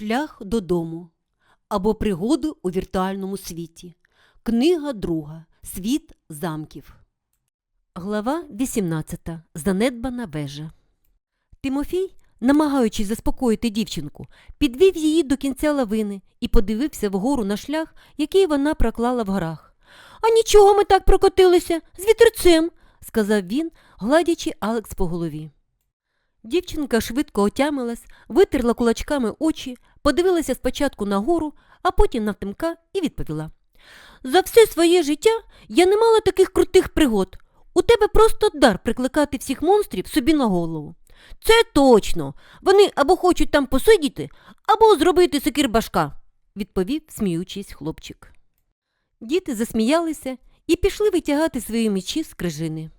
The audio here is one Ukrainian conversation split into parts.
Шлях додому або пригоди у віртуальному світі. Книга друга. Світ замків. Глава 18. Занедбана вежа. Тимофій, намагаючись заспокоїти дівчинку, підвів її до кінця лавини і подивився вгору на шлях, який вона проклала в горах. А нічого ми так прокотилися з вітерцем, сказав він, гладячи Алекс по голові. Дівчинка швидко отямилась, витерла кулачками очі, подивилася спочатку на гору, а потім на Тимка і відповіла. За все своє життя я не мала таких крутих пригод. У тебе просто дар прикликати всіх монстрів собі на голову. Це точно. Вони або хочуть там посидіти, або зробити секир башка, відповів, сміючись хлопчик. Діти засміялися і пішли витягати свої мечі з крижини.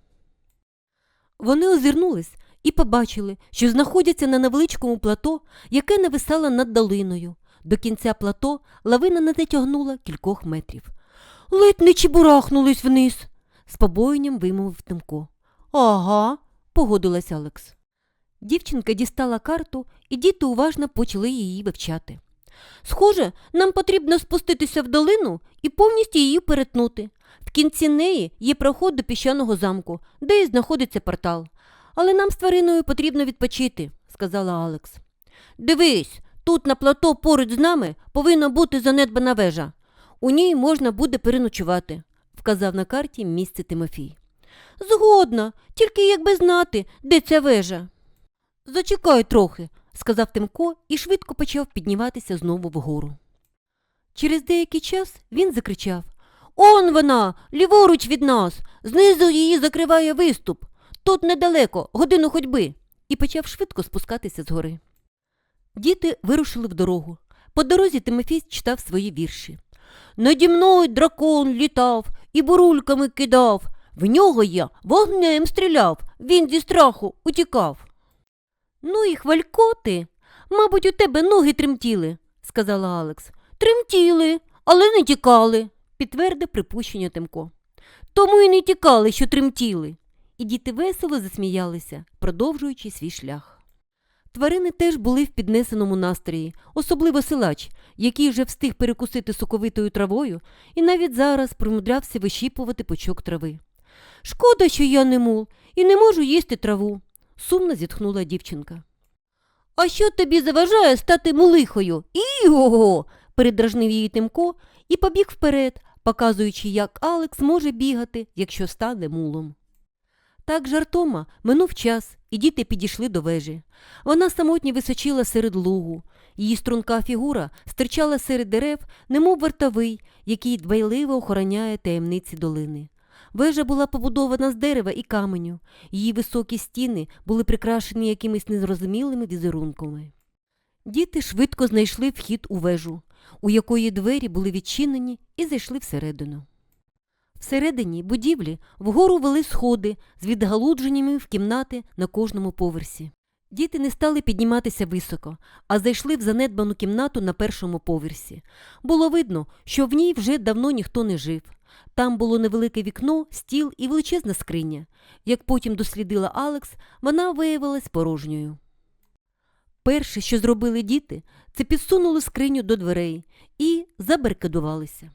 Вони озирнулись і побачили, що знаходяться на невеличкому плато, яке нависало над долиною. До кінця плато лавина не дотягнула кількох метрів. Ледь не чебурахнулись вниз, з побоєнням вимовив Тимко. Ага, погодилась Алекс. Дівчинка дістала карту, і діти уважно почали її вивчати. Схоже, нам потрібно спуститися в долину і повністю її перетнути. В кінці неї є проход до піщаного замку, де і знаходиться портал. Але нам з твариною потрібно відпочити, сказала Алекс. Дивись, тут на плато поруч з нами повинна бути занедбана вежа. У ній можна буде переночувати, вказав на карті місце Тимофій. Згодна, тільки якби знати, де ця вежа. Зачекай трохи, сказав Тимко і швидко почав підніматися знову вгору. Через деякий час він закричав Он вона, ліворуч від нас, знизу її закриває виступ. Тут недалеко, годину ходьби, і почав швидко спускатися згори. Діти вирушили в дорогу. По дорозі Тимофій читав свої вірші. Наді мною дракон літав і бурульками кидав. В нього я вогнем стріляв, він зі страху утікав. Ну і хвалько ти. Мабуть, у тебе ноги тремтіли, сказала Алекс. Тремтіли, але не тікали, підтвердив припущення Тимко. Тому й не тікали, що тремтіли. І діти весело засміялися, продовжуючи свій шлях. Тварини теж були в піднесеному настрої, особливо силач, який вже встиг перекусити соковитою травою і навіть зараз примудрявся вищіпувати пучок трави. Шкода, що я не мул і не можу їсти траву, сумно зітхнула дівчинка. А що тобі заважає стати мулихою? Іго. передражнив її Тимко і побіг вперед, показуючи, як Алекс може бігати, якщо стане мулом. Так жартома минув час, і діти підійшли до вежі. Вона самотньо височила серед лугу. Її струнка фігура стирчала серед дерев, немов вартовий, який дбайливо охороняє таємниці долини. Вежа була побудована з дерева і каменю, її високі стіни були прикрашені якимись незрозумілими візерунками. Діти швидко знайшли вхід у вежу, у якої двері були відчинені, і зайшли всередину. Всередині будівлі вгору вели сходи з відгалудженнями в кімнати на кожному поверсі. Діти не стали підніматися високо, а зайшли в занедбану кімнату на першому поверсі. Було видно, що в ній вже давно ніхто не жив. Там було невелике вікно, стіл і величезна скриня. Як потім дослідила Алекс, вона виявилась порожньою. Перше, що зробили діти, це підсунули скриню до дверей і забаркадувалися.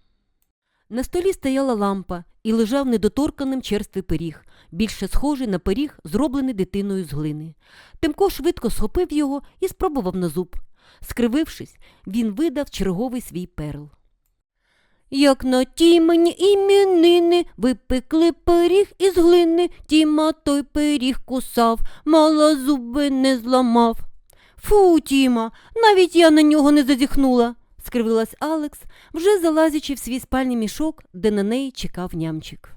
На столі стояла лампа і лежав недоторканим черствий пиріг, більше схожий на пиріг, зроблений дитиною з глини. Тимко швидко схопив його і спробував на зуб. Скривившись, він видав черговий свій перл. Як на тімені імінини випекли пиріг із глини, тіма той пиріг кусав, мала зуби не зламав. Фу, Тіма, навіть я на нього не зазіхнула, скривилась Алекс, вже залазячи в свій спальний мішок, де на неї чекав нямчик.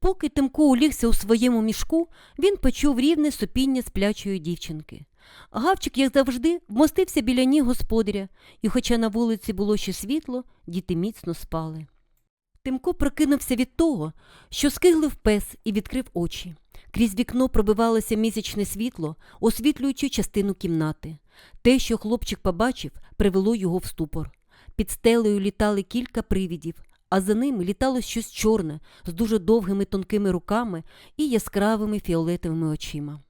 Поки Тимко улігся у своєму мішку, він почув рівне сопіння сплячої дівчинки. Гавчик, як завжди, вмостився біля ніг господаря, і, хоча на вулиці було ще світло, діти міцно спали. Тимко прокинувся від того, що скиглив пес і відкрив очі. Крізь вікно пробивалося місячне світло, освітлюючи частину кімнати. Те, що хлопчик побачив, привело його в ступор. Під стелею літали кілька привідів, а за ними літало щось чорне з дуже довгими тонкими руками і яскравими фіолетовими очима.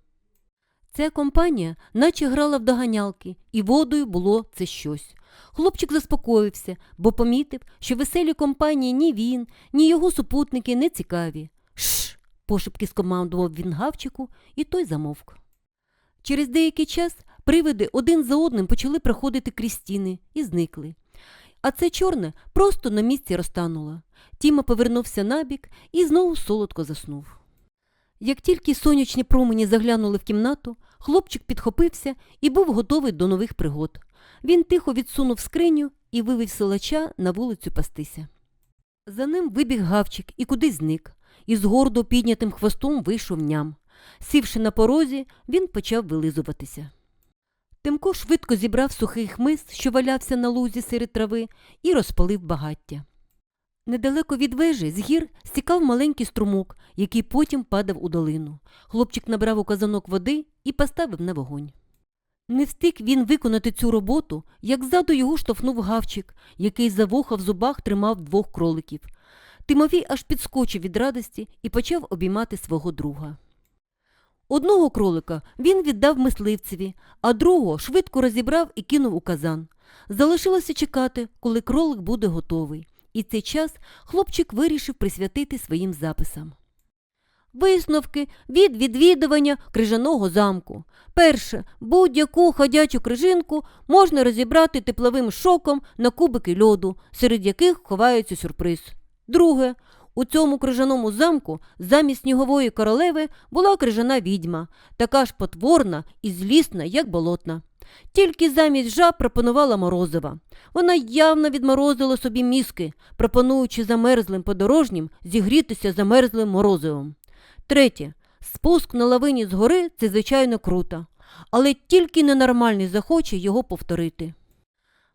Ця компанія наче грала в доганялки, і водою було це щось. Хлопчик заспокоївся, бо помітив, що веселі компанії ні він, ні його супутники не цікаві. Шш. пошепки скомандував він гавчику, і той замовк. Через деякий час привиди один за одним почали проходити крізь стіни і зникли. А це чорне просто на місці розтануло. Тіма повернувся набік і знову солодко заснув. Як тільки сонячні промені заглянули в кімнату, хлопчик підхопився і був готовий до нових пригод. Він тихо відсунув скриню і вивів силача на вулицю пастися. За ним вибіг гавчик і кудись зник, і з гордо піднятим хвостом вийшов ням. Сівши на порозі, він почав вилизуватися. Тимко швидко зібрав сухий хмиз, що валявся на лузі серед трави, і розпалив багаття. Недалеко від вежі з гір стікав маленький струмок, який потім падав у долину. Хлопчик набрав у казанок води і поставив на вогонь. Не встиг він виконати цю роботу, як ззаду його штовхнув гавчик, який за вуха в зубах тримав двох кроликів. Тимофій аж підскочив від радості і почав обіймати свого друга. Одного кролика він віддав мисливцеві, а другого швидко розібрав і кинув у казан. Залишилося чекати, коли кролик буде готовий, і цей час хлопчик вирішив присвятити своїм записам. Висновки від відвідування крижаного замку. Перше, будь-яку ходячу крижинку можна розібрати тепловим шоком на кубики льоду, серед яких ховається сюрприз. Друге, у цьому крижаному замку замість снігової королеви була крижана відьма, така ж потворна і злісна, як болотна. Тільки замість жаб пропонувала морозива. Вона явно відморозила собі мізки, пропонуючи замерзлим подорожнім зігрітися замерзлим морозивом. Третє. Спуск на лавині з гори це звичайно круто, але тільки ненормальний захоче його повторити.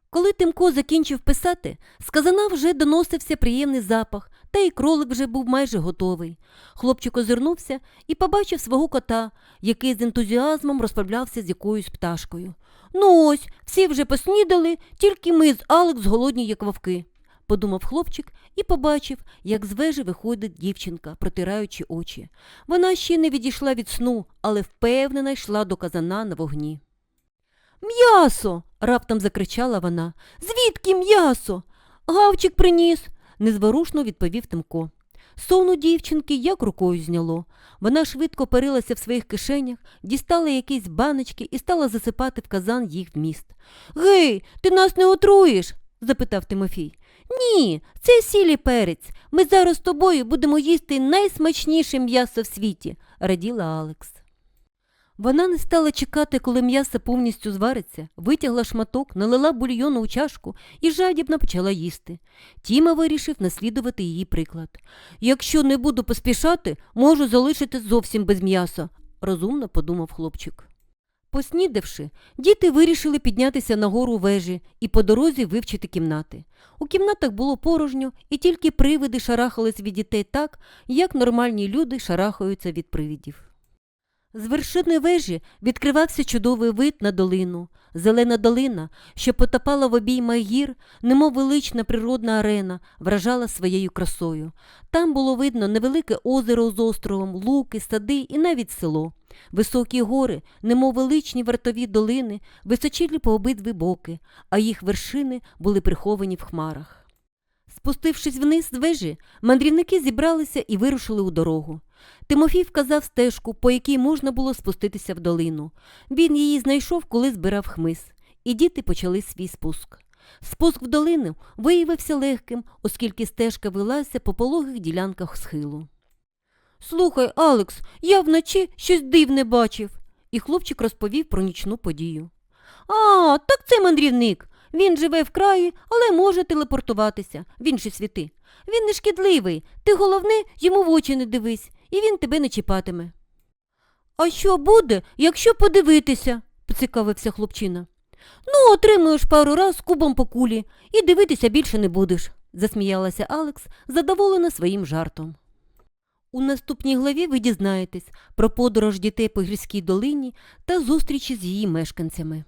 Коли Тимко закінчив писати, з казана вже доносився приємний запах, та й кролик вже був майже готовий. Хлопчик озирнувся і побачив свого кота, який з ентузіазмом розправлявся з якоюсь пташкою. Ну ось, всі вже поснідали, тільки ми з Алекс голодні, як вовки, подумав хлопчик і побачив, як з вежі виходить дівчинка, протираючи очі. Вона ще не відійшла від сну, але впевнена йшла до казана на вогні. М'ясо. раптом закричала вона. Звідки м'ясо? Гавчик приніс, незворушно відповів Тимко. Сон у дівчинки як рукою зняло. Вона швидко парилася в своїх кишенях, дістала якісь баночки і стала засипати в казан їх вміст. Гей, ти нас не отруєш? запитав Тимофій. Ні, це сілі перець. Ми зараз з тобою будемо їсти найсмачніше м'ясо в світі, раділа Алекс. Вона не стала чекати, коли м'ясо повністю звариться, витягла шматок, налила бульйону у чашку і жадібно почала їсти. Тіма вирішив наслідувати її приклад. Якщо не буду поспішати, можу залишити зовсім без м'яса, розумно подумав хлопчик. Поснідавши, діти вирішили піднятися на гору вежі і по дорозі вивчити кімнати. У кімнатах було порожньо, і тільки привиди шарахались від дітей так, як нормальні люди шарахаються від привидів. З вершини вежі відкривався чудовий вид на долину. Зелена долина, що потопала в обіймах гір, немов велична природна арена, вражала своєю красою. Там було видно невелике озеро з островом, луки, сади і навіть село. Високі гори, немов величні вартові долини, височили по обидві боки, а їх вершини були приховані в хмарах. Спустившись вниз з вежі, мандрівники зібралися і вирушили у дорогу. Тимофій вказав стежку, по якій можна було спуститися в долину. Він її знайшов, коли збирав хмиз, і діти почали свій спуск. Спуск в долину виявився легким, оскільки стежка велася по пологих ділянках схилу. Слухай, Алекс, я вночі щось дивне бачив, і хлопчик розповів про нічну подію. А, так це мандрівник. Він живе в краї, але може телепортуватися в інші світи. Він не шкідливий, ти головне йому в очі не дивись, і він тебе не чіпатиме. А що буде, якщо подивитися? поцікавився хлопчина. Ну, отримуєш пару раз кубом по кулі і дивитися більше не будеш, засміялася Алекс, задоволена своїм жартом. У наступній главі ви дізнаєтесь про подорож дітей по гірській долині та зустрічі з її мешканцями.